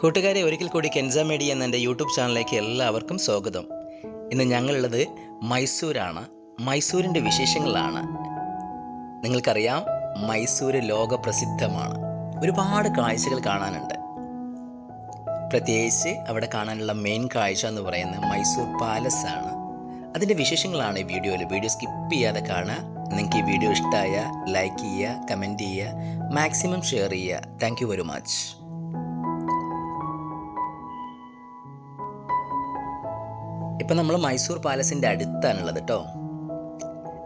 കൂട്ടുകാരെ ഒരിക്കൽ കൂടി കെൻസ മീഡിയ എന്ന എന്റെ യൂട്യൂബ് ചാനലിലേക്ക് എല്ലാവർക്കും സ്വാഗതം. ഇന്ന് ഞങ്ങളുള്ളത് മൈസൂരാണ്. മൈസൂരിന്റെ വിശേഷങ്ങളാണ്. നിങ്ങൾക്കറിയാം മൈസൂർ ലോകപ്രസിദ്ധമാണ്. ഒരുപാട് കാഴ്ചകൾ കാണാനുണ്ട്. പ്രത്യേകിച്ച് അവിടെ കാണാനുള്ള മെയിൻ കാഴ്ച എന്ന് പറയുന്നത് മൈസൂർ പാലസ് ആണ് അതിന്റെ വിശേഷങ്ങളാണ് ഈ വീഡിയോയിൽ. വീഡിയോ സ്കിപ്പ് ചെയ്യാതെ കാണുക. നിങ്ങൾക്ക് ഈ വീഡിയോ ഇഷ്ടമായ ലൈക്ക് ചെയ്യുക കമന്റ് ചെയ്യുക മാക്സിമം ഷെയർ ചെയ്യുക. Thank very much. ഇപ്പം നമ്മൾ മൈസൂർ പാലസിന്റെ അടുത്താണുള്ളത് കേട്ടോ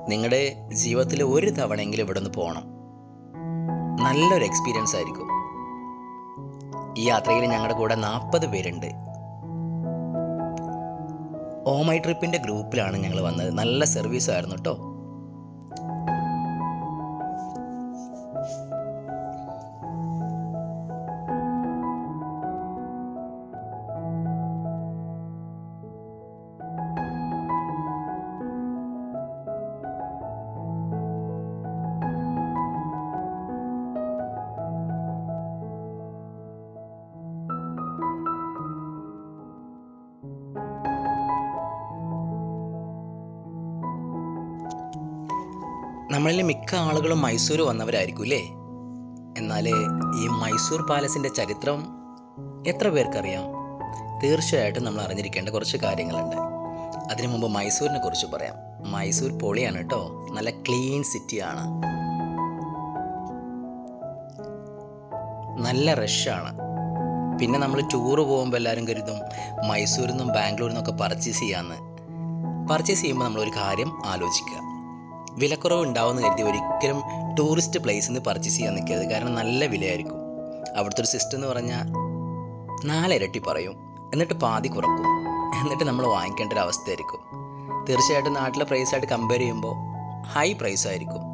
നിങ്ങളുടെ ജീവിതത്തിൽ ഒരു തവണയെങ്കിലും ഇവിടെ നിന്ന് പോകണം നല്ലൊരു എക്സ്പീരിയൻസ് ആയിരിക്കും. ഈ യാത്രയിൽ ഞങ്ങളുടെ കൂടെ നാൽപ്പത് പേരുണ്ട്. ഓമൈ ട്രിപ്പിന്റെ ഗ്രൂപ്പിലാണ് ഞങ്ങൾ വന്നത്. നല്ല സർവീസ് ആയിരുന്നു കേട്ടോ നമ്മളിൽ മിക്ക ആളുകളും മൈസൂർ വന്നവരായിരിക്കും അല്ലേ എന്നാൽ ഈ മൈസൂർ പാലസിന്റെ ചരിത്രം എത്ര പേർക്കറിയാം? തീർച്ചയായിട്ടും നമ്മൾ അറിഞ്ഞിരിക്കേണ്ട കുറച്ച് കാര്യങ്ങളുണ്ട്. അതിനു മുമ്പ് മൈസൂരിനെ കുറിച്ച് പറയാം. മൈസൂർ പൊളിയാണ് കേട്ടോ. നല്ല ക്ലീൻ സിറ്റിയാണ്. നല്ല റഷാണ്. പിന്നെ നമ്മൾ ടൂറ് പോകുമ്പോൾ എല്ലാവരും കരുതും മൈസൂരിൽ നിന്നും ബാംഗ്ലൂരിൽ നിന്നൊക്കെ പർച്ചേസ് ചെയ്യാമെന്ന് പർച്ചേസ് ചെയ്യുമ്പോൾ നമ്മളൊരു കാര്യം ആലോചിക്കുക. വിലക്കുറവ് ഉണ്ടാവുമെന്ന് കരുതി ഒരിക്കലും ടൂറിസ്റ്റ് പ്ലേസിൽ നിന്ന് പർച്ചേസ് ചെയ്യാൻ നിൽക്കരുത്. കാരണം നല്ല വിലയായിരിക്കും. അവിടുത്തെ ഒരു സിസ്റ്റം എന്ന് പറഞ്ഞാൽ നാലിരട്ടി പറയും. എന്നിട്ട് പാതി കുറക്കും. എന്നിട്ട് നമ്മൾ വാങ്ങിക്കേണ്ട ഒരു അവസ്ഥയായിരിക്കും. തീർച്ചയായിട്ടും നാട്ടിലെ പ്രൈസായിട്ട് കമ്പയർ ചെയ്യുമ്പോൾ ഹൈ പ്രൈസ് ആയിരിക്കും.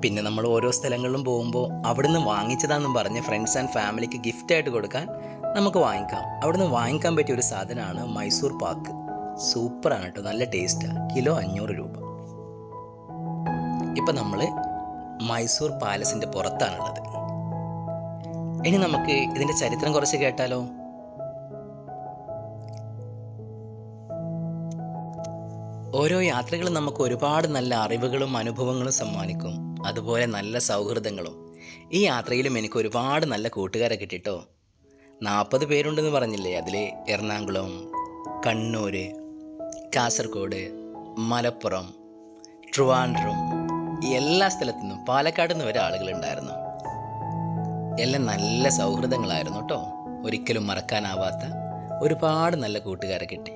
പിന്നെ നമ്മൾ ഓരോ സ്ഥലങ്ങളിലും പോകുമ്പോൾ അവിടുന്ന് വാങ്ങിച്ചതാണെന്നും പറഞ്ഞ് ഫ്രണ്ട്സ് ആൻഡ് ഫാമിലിക്ക് ഗിഫ്റ്റായിട്ട് കൊടുക്കാൻ നമുക്ക് വാങ്ങിക്കാം. അവിടുന്ന് വാങ്ങിക്കാൻ പറ്റിയ ഒരു സാധനമാണ് മൈസൂർ പാക്ക്. സൂപ്പറാണ് കേട്ടോ നല്ല ടേസ്റ്റാണ് കിലോ അഞ്ഞൂറ് രൂപ. ഇപ്പം നമ്മൾ മൈസൂർ പാലസിന്റെ പുറത്താണുള്ളത്. ഇനി നമുക്ക് ഇതിന്റെ ചരിത്രം കുറച്ച് കേട്ടാലോ? ഓരോ യാത്രകളും നമുക്ക് ഒരുപാട് നല്ല അറിവുകളും അനുഭവങ്ങളും സമ്മാനിക്കും. അതുപോലെ നല്ല സൗഹൃദങ്ങളും. ഈ യാത്രയിലും എനിക്ക് ഒരുപാട് നല്ല കൂട്ടുകാരെ കിട്ടിട്ടോ. നാൽപ്പത് പേരുണ്ടെന്ന് പറഞ്ഞില്ലേ അതിൽ എറണാകുളം കണ്ണൂർ കാസർഗോഡ് മലപ്പുറം ട്രിവാൻഡ്രം എല്ലാ സ്ഥലത്തു നിന്നും പാലക്കാട് നിന്ന് വരെ ആളുകളുണ്ടായിരുന്നു. എല്ലാം നല്ല സൗഹൃദങ്ങളായിരുന്നു കേട്ടോ. ഒരിക്കലും മറക്കാനാവാത്ത ഒരുപാട് നല്ല കൂട്ടുകാരെ കിട്ടി.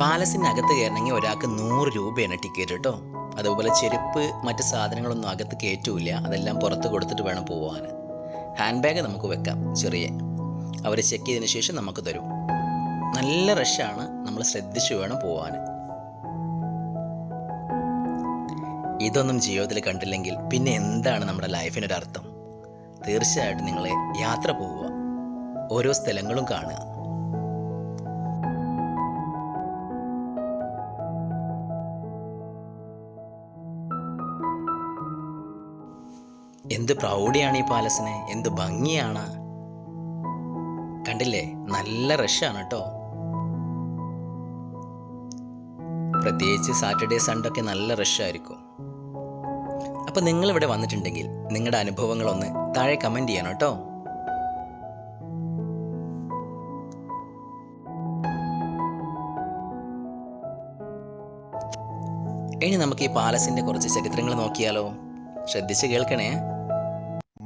പാലസിന്റെ അകത്ത് കയറണമെങ്കിൽ ഒരാൾക്ക് നൂറ് രൂപയാണ് ടിക്കറ്റ് കേട്ടോ. അതുപോലെ ചെരുപ്പ് മറ്റ് സാധനങ്ങളൊന്നും അകത്ത് കയറ്റൂല അതെല്ലാം പുറത്ത് കൊടുത്തിട്ട് വേണം പോവാൻ. ഹാൻഡ് ബാഗ് നമുക്ക് വെക്കാം ചെറിയ. അവർ ചെക്ക് ചെയ്തതിന് ശേഷം നമുക്ക് തരും. നല്ല റഷാണ് നമ്മൾ ശ്രദ്ധിച്ചു വേണം പോവാൻ. ഇതൊന്നും ജീവിതത്തിൽ കണ്ടില്ലെങ്കിൽ പിന്നെ എന്താണ് നമ്മുടെ ലൈഫിനൊരർത്ഥം തീർച്ചയായിട്ടും നിങ്ങളെ യാത്ര പോവുക. ഓരോ സ്ഥലങ്ങളും കാണുക. എന്ത് പ്രൗഢിയാണ് ഈ പാലസിന്? എന്ത് ഭംഗിയാണ്? കണ്ടില്ലേ? നല്ല റഷാണ് കേട്ടോ പ്രത്യേകിച്ച് സാറ്റർഡേ സൺഡേ ഒക്കെ നല്ല റഷായിരിക്കും അപ്പം നിങ്ങൾ ഇവിടെ വന്നിട്ടുണ്ടെങ്കിൽ നിങ്ങളുടെ അനുഭവങ്ങളൊന്ന് താഴെ കമന്റ് ചെയ്യണം കേട്ടോ ഇനി നമുക്ക് ഈ പാലസിന്റെ കുറച്ച് ചരിത്രങ്ങൾ നോക്കിയാലോ? ശ്രദ്ധിച്ച് കേൾക്കണേ.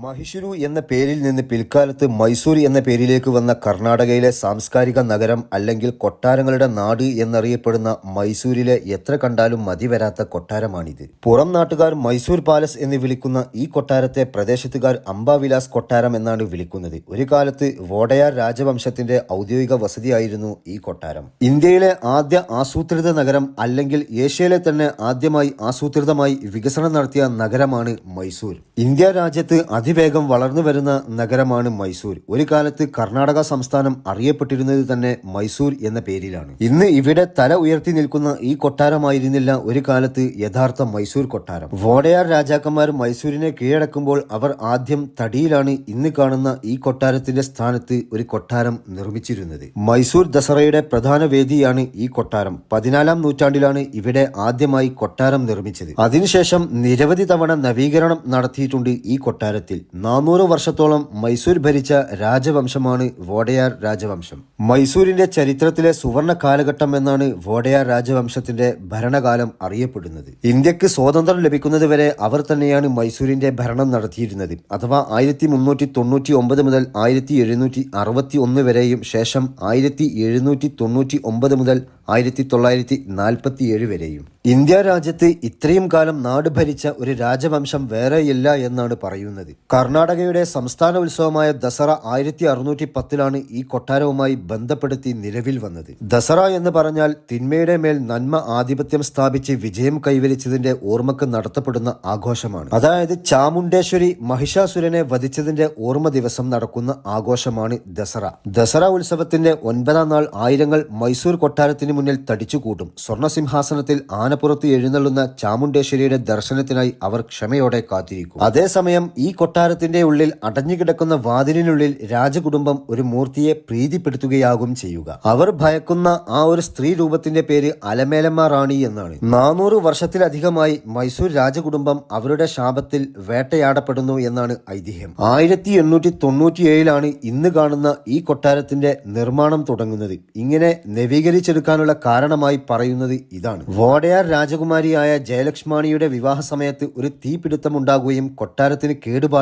മഹിഷുരു എന്ന പേരിൽ നിന്ന് പിൽക്കാലത്ത് മൈസൂർ എന്ന പേരിലേക്ക് വന്ന കർണാടകയിലെ സാംസ്കാരിക നഗരം അല്ലെങ്കിൽ കൊട്ടാരങ്ങളുടെ നാട് എന്നറിയപ്പെടുന്ന മൈസൂരിലെ എത്ര കണ്ടാലും മതി വരാത്ത കൊട്ടാരമാണിത്. പുറം നാട്ടുകാർ മൈസൂർ പാലസ് എന്ന് വിളിക്കുന്ന ഈ കൊട്ടാരത്തെ പ്രദേശത്തുകാർ അംബാവിലാസ് കൊട്ടാരം എന്നാണ് വിളിക്കുന്നത്. ഒരു കാലത്ത് വോഡയാർ രാജവംശത്തിന്റെ ഔദ്യോഗിക വസതിയായിരുന്നു ഈ കൊട്ടാരം. ഇന്ത്യയിലെ ആദ്യ ആസൂത്രിത നഗരം അല്ലെങ്കിൽ ഏഷ്യയിലെ തന്നെ ആദ്യമായി ആസൂത്രിതമായി വികസനം നടത്തിയ നഗരമാണ് മൈസൂർ. ഇന്ത്യ രാജ്യത്ത് അതിവേഗം വളർന്നു വരുന്ന നഗരമാണ് മൈസൂർ. ഒരു കാലത്ത് കർണാടക സംസ്ഥാനം അറിയപ്പെട്ടിരുന്നത് തന്നെ മൈസൂർ എന്ന പേരിലാണ്. ഇന്ന് ഇവിടെ തല ഉയർത്തി നിൽക്കുന്ന ഈ കൊട്ടാരമായിരുന്നില്ല ഒരു കാലത്ത് യഥാർത്ഥ മൈസൂർ കൊട്ടാരം. വോഡയാർ രാജാക്കന്മാർ മൈസൂരിനെ കീഴടക്കുമ്പോൾ അവർ ആദ്യം തടിയിലാണ് ഇന്ന് കാണുന്ന ഈ കൊട്ടാരത്തിന്റെ സ്ഥാനത്ത് ഒരു കൊട്ടാരം നിർമ്മിച്ചിരുന്നത്. മൈസൂർ ദസറയുടെ പ്രധാന വേദിയാണ് ഈ കൊട്ടാരം. പതിനാലാം നൂറ്റാണ്ടിലാണ് ഇവിടെ ആദ്യമായി കൊട്ടാരം നിർമ്മിച്ചത്. അതിനുശേഷം നിരവധി തവണ നവീകരണം നടത്തിയിട്ടുണ്ട് ഈ കൊട്ടാരത്തിൽ. നാനൂറ് വർഷത്തോളം മൈസൂർ ഭരിച്ച രാജവംശമാണ് വോഡയാർ രാജവംശം. മൈസൂരിന്റെ ചരിത്രത്തിലെ സുവർണ കാലഘട്ടം എന്നാണ് വോഡയാർ രാജവംശത്തിന്റെ ഭരണകാലം അറിയപ്പെടുന്നത്. ഇന്ത്യയ്ക്ക് സ്വാതന്ത്ര്യം ലഭിക്കുന്നതുവരെ അവർ തന്നെയാണ് മൈസൂരിന്റെ ഭരണം നടത്തിയിരുന്നത്. അഥവാ ആയിരത്തി മുന്നൂറ്റി തൊണ്ണൂറ്റി ഒമ്പത് മുതൽ ആയിരത്തി എഴുന്നൂറ്റി അറുപത്തി ഒന്ന് വരെയും ശേഷം ആയിരത്തി എഴുന്നൂറ്റി തൊണ്ണൂറ്റി ഒമ്പത് മുതൽ ആയിരത്തി തൊള്ളായിരത്തി നാൽപ്പത്തി ഏഴ് വരെയും. ഇന്ത്യ രാജ്യത്ത് ഇത്രയും കാലം നാട് ഭരിച്ച ഒരു രാജവംശം വേറെയില്ല എന്നാണ് പറയുന്നത്. കർണാടകയുടെ സംസ്ഥാന ഉത്സവമായ ദസറ ആയിരത്തി അറുന്നൂറ്റി പത്തിലാണ് ഈ കൊട്ടാരവുമായി ബന്ധപ്പെടുത്തി നിലവിൽ വന്നത്. ദസറ എന്ന് പറഞ്ഞാൽ തിന്മയുടെ മേൽ നന്മ ആധിപത്യം സ്ഥാപിച്ച് വിജയം കൈവരിച്ചതിന്റെ ഓർമ്മക്ക് നടത്തപ്പെടുന്ന ആഘോഷമാണ്. അതായത് ചാമുണ്ടേശ്വരി മഹിഷാസുരനെ വധിച്ചതിന്റെ ഓർമ്മ ദിവസം നടക്കുന്ന ആഘോഷമാണ് ദസറ. ദസറ ഉത്സവത്തിന്റെ ഒൻപതാം നാൾ ആയിരങ്ങൾ മൈസൂർ കൊട്ടാരത്തിന് മുന്നിൽ തടിച്ചുകൂട്ടും സ്വർണസിംഹാസനത്തിൽ ആനപ്പുറത്ത് എഴുന്നള്ളുന്ന ചാമുണ്ടേശ്വരിയുടെ ദർശനത്തിനായി അവർ ക്ഷമയോടെ കാത്തിരിക്കും. അതേസമയം ഈ കൊട്ടാരത്തിന്റെ ഉള്ളിൽ അടഞ്ഞുകിടക്കുന്ന വാതിലിനുള്ളിൽ രാജകുടുംബം ഒരു മൂർത്തിയെ പ്രീതിപ്പെടുത്തുകയാകും ചെയ്യുക. അവർ ഭയക്കുന്ന ആ ഒരു സ്ത്രീ രൂപത്തിന്റെ പേര് അലമേലമ്മ റാണി എന്നാണ്. നാനൂറ് വർഷത്തിലധികമായി മൈസൂർ രാജകുടുംബം അവരുടെ ശാപത്തിൽ വേട്ടയാടപ്പെടുന്നു എന്നാണ് ഐതിഹ്യം. ആയിരത്തി എണ്ണൂറ്റി തൊണ്ണൂറ്റിയേഴിലാണ് ഇന്ന് കാണുന്ന ഈ കൊട്ടാരത്തിന്റെ നിർമ്മാണം തുടങ്ങുന്നത്. ഇങ്ങനെ നവീകരിച്ചെടുക്കാനുള്ള കാരണമായി പറയുന്നത് ഇതാണ്. വോഡയാർ രാജകുമാരിയായ ജയലക്ഷ്മാണിയുടെ വിവാഹ സമയത്ത് ഒരു തീപിടുത്തം ഉണ്ടാകുകയും കൊട്ടാരത്തിന്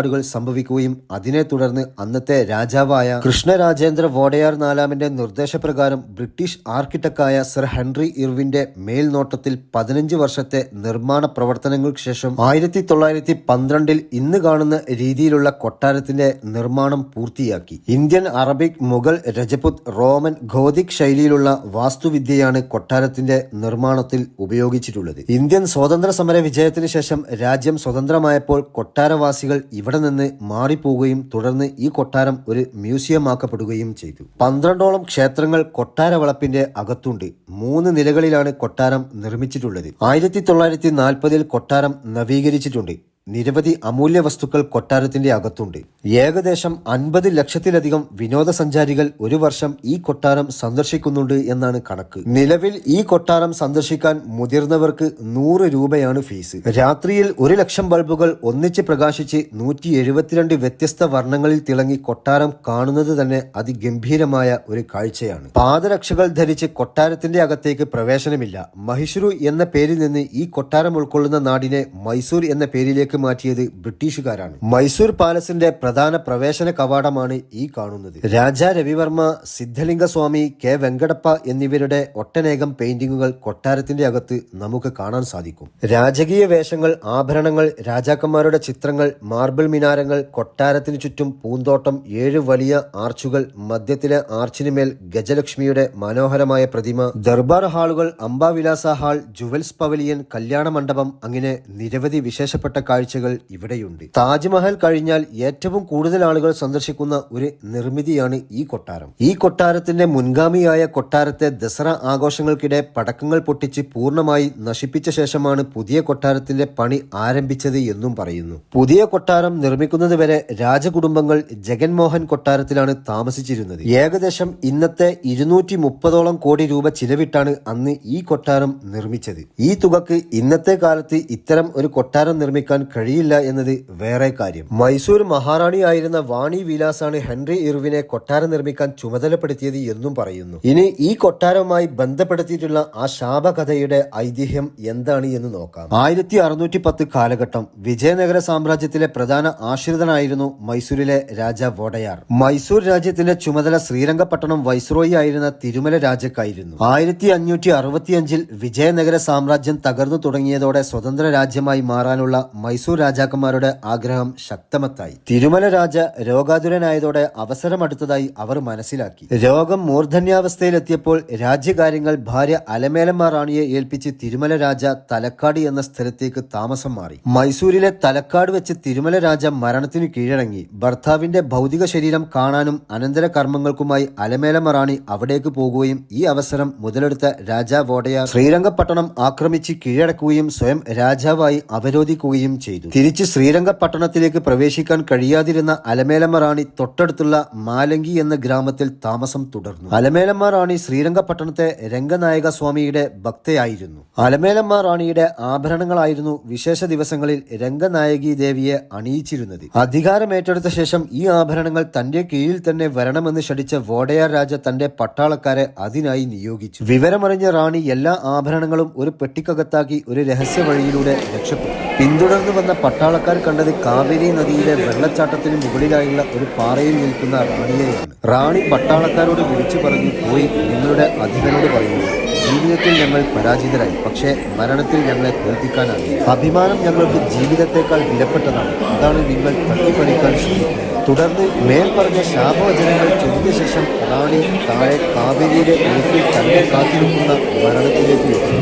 കേടുപാടുകൾ സംഭവിക്കുകയും അതിനെ തുടർന്ന് അന്നത്തെ രാജാവായ കൃഷ്ണരാജേന്ദ്ര വോഡയാർ നാലാമിന്റെ നിർദ്ദേശപ്രകാരം ബ്രിട്ടീഷ് ആർക്കിടെക്റ്റായ സർ ഹെൻറി ഇർവിന്റെ മേൽനോട്ടത്തിൽ പതിനഞ്ച് വർഷത്തെ നിർമ്മാണ പ്രവർത്തനങ്ങൾക്ക് ശേഷം ആയിരത്തി തൊള്ളായിരത്തി പന്ത്രണ്ടിൽ ഇന്ന് കാണുന്ന രീതിയിലുള്ള കൊട്ടാരത്തിന്റെ നിർമ്മാണം പൂർത്തിയാക്കി. Indian Arabic Mughal Rajput Roman Gothic ശൈലിയിലുള്ള വാസ്തുവിദ്യയാണ് കൊട്ടാരത്തിന്റെ നിർമ്മാണത്തിൽ ഉപയോഗിച്ചിട്ടുള്ളത്. ഇന്ത്യൻ സ്വാതന്ത്ര്യ സമര വിജയത്തിന് ശേഷം രാജ്യം സ്വതന്ത്രമായപ്പോൾ കൊട്ടാരവാസികൾ ഇവിടെ നിന്ന് മാറിപ്പോവുകയും തുടർന്ന് ഈ കൊട്ടാരം ഒരു മ്യൂസിയമാക്കപ്പെടുകയും ചെയ്തു. പന്ത്രണ്ടോളം ക്ഷേത്രങ്ങൾ കൊട്ടാര വളപ്പിന്റെ അകത്തുണ്ട്. മൂന്ന് നിലകളിലാണ് കൊട്ടാരം നിർമ്മിച്ചിട്ടുള്ളത്. ആയിരത്തി തൊള്ളായിരത്തി നാൽപ്പതിൽ കൊട്ടാരം നവീകരിച്ചിട്ടുണ്ട്. നിരവധി അമൂല്യ വസ്തുക്കൾ കൊട്ടാരത്തിന്റെ അകത്തുണ്ട്. ഏകദേശം അൻപത് ലക്ഷത്തിലധികം വിനോദസഞ്ചാരികൾ ഒരു വർഷം ഈ കൊട്ടാരം സന്ദർശിക്കുന്നുണ്ട് എന്നാണ് കണക്ക്. നിലവിൽ ഈ കൊട്ടാരം സന്ദർശിക്കാൻ മുതിർന്നവർക്ക് നൂറ് രൂപയാണ് ഫീസ്. രാത്രിയിൽ ഒരു ലക്ഷം ബൾബുകൾ ഒന്നിച്ച് പ്രകാശിച്ച് നൂറ്റി എഴുപത്തിരണ്ട് വ്യത്യസ്ത വർണങ്ങളിൽ തിളങ്ങി കൊട്ടാരം കാണുന്നത് തന്നെ അതിഗംഭീരമായ ഒരു കാഴ്ചയാണ്. പാദരക്ഷകൾ ധരിച്ച് കൊട്ടാരത്തിന്റെ അകത്തേക്ക് പ്രവേശനമില്ല. മഹിഷുരു എന്ന പേരിൽ നിന്ന് ഈ കൊട്ടാരം ഉൾക്കൊള്ളുന്ന നാടിനെ മൈസൂർ എന്ന പേരിലേക്ക് മാറ്റിയത് ബ്രിട്ടീഷുകാരാണ്. മൈസൂർ പാലസിന്റെ പ്രധാന പ്രവേശന കവാടമാണ് ഈ കാണുന്നത്. രാജാ രവിവർമ്മ സിദ്ധലിംഗ സ്വാമി കെ വെങ്കടപ്പ എന്നിവരുടെ ഒട്ടനേകം പെയിന്റിങ്ങുകൾ കൊട്ടാരത്തിന്റെ അകത്ത് നമുക്ക് കാണാൻ സാധിക്കും. രാജകീയ വേഷങ്ങൾ ആഭരണങ്ങൾ രാജാക്കന്മാരുടെ ചിത്രങ്ങൾ മാർബിൾ മിനാരങ്ങൾ കൊട്ടാരത്തിനു ചുറ്റും പൂന്തോട്ടം ഏഴ് വലിയ ആർച്ചുകൾ മധ്യത്തിലെ ആർച്ചിനുമേൽ ഗജലക്ഷ്മിയുടെ മനോഹരമായ പ്രതിമ Darbar ഹാളുകൾ Ambavilasa hall jewels pavilion Kalyana Mandapam അങ്ങനെ നിരവധി വിശേഷപ്പെട്ട കാഴ്ചകൾ ഇവിടെയുണ്ട്. താജ്മഹൽ കഴിഞ്ഞാൽ ഏറ്റവും കൂടുതൽ ആളുകൾ സന്ദർശിക്കുന്ന ഒരു നിർമ്മിതിയാണ് ഈ കൊട്ടാരം. ഈ കൊട്ടാരത്തിന്റെ മുൻഗാമിയായ കൊട്ടാരത്തെ ദസറ ആഘോഷങ്ങൾക്കിടെ പടക്കങ്ങൾ പൊട്ടിച്ച് പൂർണമായി നശിപ്പിച്ച ശേഷമാണ് പുതിയ കൊട്ടാരത്തിന്റെ പണി ആരംഭിച്ചത് എന്നും പറയുന്നു. പുതിയ കൊട്ടാരം നിർമ്മിക്കുന്നതുവരെ രാജകുടുംബങ്ങൾ ജഗൻമോഹൻ കൊട്ടാരത്തിലാണ് താമസിച്ചിരുന്നത്. ഏകദേശം ഇന്നത്തെ ഇരുന്നൂറ്റി മുപ്പതോളം കോടി രൂപ ചിലവിട്ടാണ് അന്ന് ഈ കൊട്ടാരം നിർമ്മിച്ചത്. ഈ തുകക്ക് ഇന്നത്തെ കാലത്ത് ഇത്തരം ഒരു കൊട്ടാരം നിർമ്മിക്കാൻ കഴിയില്ല എന്നത് വേറെ കാര്യം. മൈസൂർ മഹാറാണിയായിരുന്ന വാണി വിലാസാണ് ഹെൻറി ഇർവിനെ കൊട്ടാരം നിർമ്മിക്കാൻ ചുമതലപ്പെടുത്തിയത് എന്നും പറയുന്നു. ഇനി ഈ കൊട്ടാരവുമായി ബന്ധപ്പെടുത്തിയിട്ടുള്ള ആ ശാപകഥയുടെ ഐതിഹ്യം എന്താണ് എന്ന് നോക്കാം. ആയിരത്തി അറുന്നൂറ്റി പത്ത് കാലഘട്ടം വിജയനഗര സാമ്രാജ്യത്തിലെ പ്രധാന ആശ്രിതനായിരുന്നു മൈസൂരിലെ രാജ വോഡയാർ. മൈസൂർ രാജ്യത്തിന്റെ ചുമതല ശ്രീരംഗപട്ടണം വൈസ്രോയി ആയിരുന്ന തിരുമല രാജക്കായിരുന്നു. ആയിരത്തി അഞ്ഞൂറ്റി അറുപത്തിയഞ്ചിൽ വിജയനഗര സാമ്രാജ്യം തകർന്നു തുടങ്ങിയതോടെ സ്വതന്ത്ര രാജ്യമായി മാറാനുള്ള മൈസൂർ രാജാക്കന്മാരുടെ ആഗ്രഹം ശക്തമത്തായി. തിരുമല രാജ രോഗാതുരനായതോടെ അവസരമടുത്തതായി അവർ മനസ്സിലാക്കി. രോഗം മൂർധന്യാവസ്ഥയിലെത്തിയപ്പോൾ രാജ്യകാര്യങ്ങൾ ഭാര്യ അലമേലമ്മ റാണിയെ ഏൽപ്പിച്ച് തിരുമല രാജ തലക്കാട് എന്ന സ്ഥലത്തേക്ക് താമസം മാറി. മൈസൂരിലെ തലക്കാട് വെച്ച് തിരുമല രാജ മരണത്തിനു കീഴടങ്ങി. ഭർത്താവിന്റെ ഭൗതിക ശരീരം കാണാനും അനന്തര കർമ്മങ്ങൾക്കുമായി അലമേലമ്മ റാണി അവിടേക്ക് പോകുകയും ഈ അവസരം മുതലെടുത്ത രാജാ വോടയ ശ്രീരംഗപട്ടണം ആക്രമിച്ച് കീഴടക്കുകയും സ്വയം രാജാവായി അവരോധിക്കുകയും ചെയ്തു. തിരിച്ച് ശ്രീരംഗപട്ടണത്തിലേക്ക് പ്രവേശിക്കാൻ കഴിയാതിരുന്ന അലമേലമ്മ റാണി തൊട്ടടുത്തുള്ള മാലങ്കി എന്ന ഗ്രാമത്തിൽ താമസം തുടർന്നു. അലമേലമ്മ റാണി ശ്രീരംഗപട്ടണത്തെ രംഗനായക സ്വാമിയുടെ ഭക്തയായിരുന്നു. അലമേലമ്മ റാണിയുടെ ആഭരണങ്ങളായിരുന്നു വിശേഷ ദിവസങ്ങളിൽ രംഗനായകി ദേവിയെ അണിയിച്ചിരുന്നത്. അധികാരമേറ്റെടുത്ത ശേഷം ഈ ആഭരണങ്ങൾ തന്റെ കീഴിൽ തന്നെ വരണമെന്ന് ക്ഷണിച്ച വോഡയാർ രാജ തന്റെ പട്ടാളക്കാരെ അതിനായി നിയോഗിച്ചു. വിവരമറിഞ്ഞ റാണി എല്ലാ ആഭരണങ്ങളും ഒരു പെട്ടിക്കകത്താക്കി ഒരു രഹസ്യ വഴിയിലൂടെ രക്ഷപ്പെട്ടു. പിന്തുടർന്നു വന്ന പട്ടാളക്കാർ കണ്ടത് കാവേരി നദിയിലെ വെള്ളച്ചാട്ടത്തിന് മുകളിലായുള്ള ഒരു പാറയിൽ നിൽക്കുന്ന റാണിയെയാണ്. റാണി പട്ടാളക്കാരോട് വിളിച്ചു പറഞ്ഞു പോയി നിങ്ങളുടെ അധികനോട് പറയുന്നു ജീവിതത്തിൽ ഞങ്ങൾ പരാജിതരായി. പക്ഷേ മരണത്തിൽ ഞങ്ങളെ തോൽപ്പിക്കാനായി അഭിമാനം ഞങ്ങൾക്ക് ജീവിതത്തെക്കാൾ വിലപ്പെട്ടതാണ്. അതാണ് നിങ്ങൾ തട്ടിപ്പറിക്കാൻ ശ്രമിക്കുന്നത്. തുടർന്ന് മേൽപ്പറഞ്ഞ ശാപവചനങ്ങൾ ചൊല്ലിയ ശേഷം റാണി താഴെ കാവേരിയുടെ ഒഴുക്കിൽ തന്നെ കാത്തിരിക്കുന്ന മരണത്തിലേക്ക് എത്തി.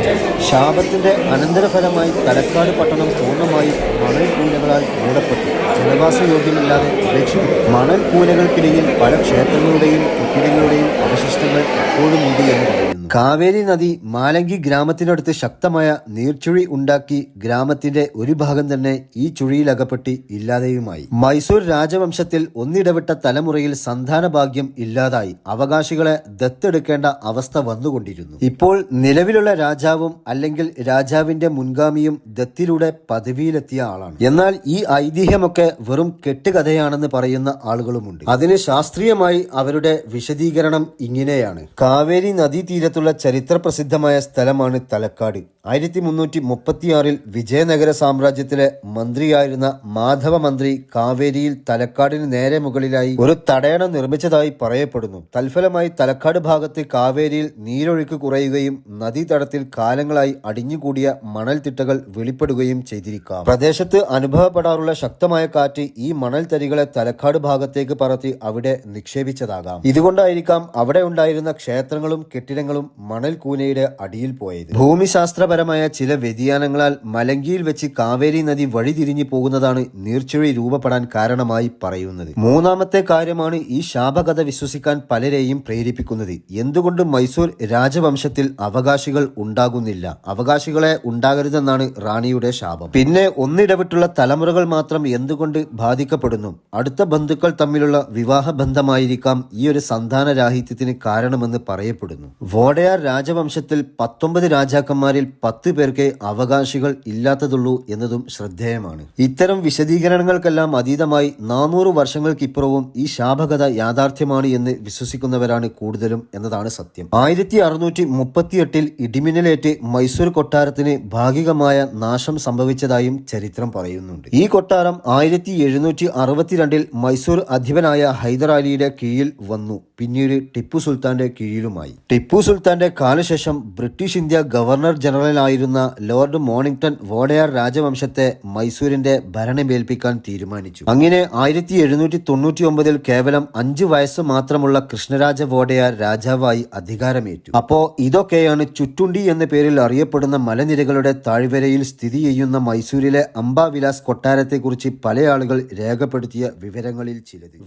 ശാപത്തിന്റെ അനന്തരഫലമായി തലക്കാട് പട്ടണം പൂർണമായും മണൽ കൂനകളാൽ മൂടപ്പെട്ടു. ജനവാസയോഗ്യമല്ലാതെ ഉപേക്ഷിക്കും മണൽ കൂലകൾക്കിടയിൽ പല ക്ഷേത്രങ്ങളുടെയും കെട്ടിടങ്ങളുടെയും അവശിഷ്ടങ്ങൾ എപ്പോഴും ഉണ്ട് എന്ന് പറയുന്നു. കാവേരി നദി മാലങ്കി ഗ്രാമത്തിനടുത്ത് ശക്തമായ നീർച്ചുഴി ഉണ്ടാക്കി ഗ്രാമത്തിന്റെ ഒരു ഭാഗം തന്നെ ഈ ചുഴിയിലകപ്പെട്ടി ഇല്ലാതെയുമായി. മൈസൂർ രാജവംശത്തിൽ ഒന്നിടവിട്ട തലമുറയിൽ സന്താന ഭാഗ്യം ഇല്ലാതായി അവകാശികളെ ദത്തെടുക്കേണ്ട അവസ്ഥ വന്നുകൊണ്ടിരുന്നു. ഇപ്പോൾ നിലവിലുള്ള രാജാവും അല്ലെങ്കിൽ രാജാവിന്റെ മുൻഗാമിയും ദത്തിലൂടെ പദവിയിലെത്തിയ ആളാണ്. എന്നാൽ ഈ ഐതിഹ്യമൊക്കെ വെറും കെട്ടുകഥയാണെന്ന് പറയുന്ന ആളുകളുമുണ്ട്. അതിന് ശാസ്ത്രീയമായി അവരുടെ വിശദീകരണം ഇങ്ങനെയാണ്. കാവേരി നദീതീരത്തുള്ള ചരിത്ര പ്രസിദ്ധമായ സ്ഥലമാണ് തലക്കാട്. ആയിരത്തി മുന്നൂറ്റി മുപ്പത്തിയാറിൽ വിജയനഗര സാമ്രാജ്യത്തിലെ മന്ത്രിയായിരുന്ന മാധവ മന്ത്രി കാവേരിയിൽ തലക്കാടിന് നേരെ മുകളിലായി ഒരു തടയണ നിർമ്മിച്ചതായി പറയപ്പെടുന്നു. തൽഫലമായി തലക്കാട് ഭാഗത്ത് കാവേരിയിൽ നീരൊഴുക്ക് കുറയുകയും നദീതടത്തിൽ കാലങ്ങളായി അടിഞ്ഞുകൂടിയ മണൽത്തിട്ടകൾ വെളിപ്പെടുകയും ചെയ്തിരിക്കാം. പ്രദേശത്ത് അനുഭവപ്പെടാറുള്ള ശക്തമായ കാറ്റ് ഈ മണൽ തരികളെ തലക്കാട് ഭാഗത്തേക്ക് പറത്തി അവിടെ നിക്ഷേപിച്ചതാകാം. ഇതുകൊണ്ടായിരിക്കാം അവിടെ ഉണ്ടായിരുന്ന ക്ഷേത്രങ്ങളും കെട്ടിടങ്ങളും മണൽ കൂനയുടെ അടിയിൽ പോയത്. ഭൂമിശാസ്ത്രപരമായ ചില വ്യതിയാനങ്ങളാൽ മലങ്കിയിൽ വെച്ച് കാവേരി നദി വഴിതിരിഞ്ഞു പോകുന്നതാണ് നീർച്ചുഴി രൂപപ്പെടാൻ കാരണമായി പറയുന്നത്. മൂന്നാമത്തെ കാര്യമാണ് ഈ ശാപകഥ വിശ്വസിക്കാൻ പലരെയും പ്രേരിപ്പിക്കുന്നത്. എന്തുകൊണ്ട് മൈസൂർ രാജവംശത്തിൽ അവകാശികൾ ഉണ്ടാകുന്നില്ല? അവകാശികളെ ഉണ്ടാകരുതെന്നാണ് റാണിയുടെ ശാപം. പിന്നെ ഒന്നിടവിട്ടുള്ള തലമുറകൾ മാത്രം എന്തുകൊണ്ട് ബാധിക്കപ്പെടുന്നു? അടുത്ത ബന്ധുക്കൾ തമ്മിലുള്ള വിവാഹ ബന്ധമായിരിക്കാം ഈ ഒരു സന്താനരാഹിത്യത്തിന് കാരണമെന്ന് പറയപ്പെടുന്നു. വോഡയാർ രാജവംശത്തിൽ പത്തൊമ്പത് രാജാക്കന്മാരിൽ പത്ത് പേർക്ക് അവകാശികൾ ഇല്ലാത്തതുള്ളൂ എന്നതും ശ്രദ്ധേയമാണ്. ഇത്തരം വിശദീകരണങ്ങൾക്കെല്ലാം അതീതമായി നാനൂറ് വർഷങ്ങൾക്കിപ്പുറവും ഈ ശാപകഥ യാഥാർത്ഥ്യമാണ് എന്ന് വിശ്വസിക്കുന്നവരാണ് കൂടുതലും എന്നതാണ് സത്യം. ആയിരത്തി അറുന്നൂറ്റി മുപ്പത്തിയെട്ടിൽ ഇടിമിന്നലേറ്റ് മൈസൂർ കൊട്ടാരത്തിന് ഭാഗികമായ നാശം സംഭവിച്ചതായും ചരിത്രം പറയുന്നുണ്ട്. ഈ കൊട്ടാരം ആയിരത്തി എഴുന്നൂറ്റി അറുപത്തിരണ്ടിൽ മൈസൂർ അധിപനായ ഹൈദരാലിയുടെ കീഴിൽ വന്നു. പിന്നീട് ടിപ്പു സുൽത്താന്റെ കീഴിലുമായി. ടിപ്പു സുൽത്താന്റെ കാലശേഷം ബ്രിട്ടീഷ് ഇന്ത്യ ഗവർണർ ജനറലായിരുന്ന ലോർഡ് മോണിംഗ്ടൺ വോഡയാർ രാജവംശത്തെ മൈസൂരിന്റെ ഭരണമേൽപ്പിക്കാൻ തീരുമാനിച്ചു. അങ്ങനെ ആയിരത്തി എഴുന്നൂറ്റി തൊണ്ണൂറ്റി ഒമ്പതിൽ കേവലം അഞ്ചു വയസ്സ് മാത്രമുള്ള കൃഷ്ണരാജ വോഡയാർ രാജാവായി അധികാരമേറ്റു. അപ്പോ ഇതൊക്കെയാണ് ചുറ്റുണ്ടി എന്ന പേരിൽ അറിയപ്പെടുന്ന മലനിരകളുടെ താഴ്വരയിൽ സ്ഥിതി ചെയ്യുന്ന മൈസൂരിലെ അംബാവിലാസ് കൊട്ടാരത്തെക്കുറിച്ച് പല ആളുകൾ രേഖപ്പെടുത്തിയ വിവരങ്ങളിൽ ചിലത്.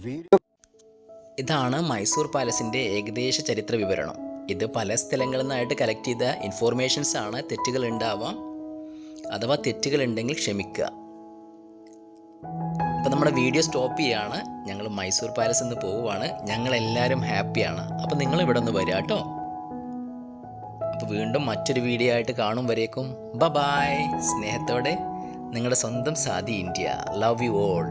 ഇതാണ് മൈസൂർ പാലസിന്റെ ഏകദേശ ചരിത്ര വിവരണം ഇത് പല സ്ഥലങ്ങളിൽ നിന്നായിട്ട് കളക്ട് ചെയ്ത ഇൻഫോർമേഷൻസ് ആണ് തെറ്റുകൾ ഉണ്ടാവാം അഥവാ തെറ്റുകൾ ഉണ്ടെങ്കിൽ ക്ഷമിക്കുക. അപ്പോൾ നമ്മുടെ വീഡിയോ സ്റ്റോപ്പ് ചെയ്യാണ്. ഞങ്ങൾ മൈസൂർ പാലസ് നിന്ന് പോവുകയാണ് ഞങ്ങളെല്ലാവരും ഹാപ്പിയാണ് അപ്പോൾ നിങ്ങൾ ഇവിടെ ഒന്ന് വരിക കേട്ടോ. അപ്പോൾ വീണ്ടും മറ്റൊരു വീഡിയോ ആയിട്ട് കാണും വരേക്കും. ബ ബായ് സ്നേഹത്തോടെ നിങ്ങളുടെ സ്വന്തം സാധി ഇന്ത്യ. Love you all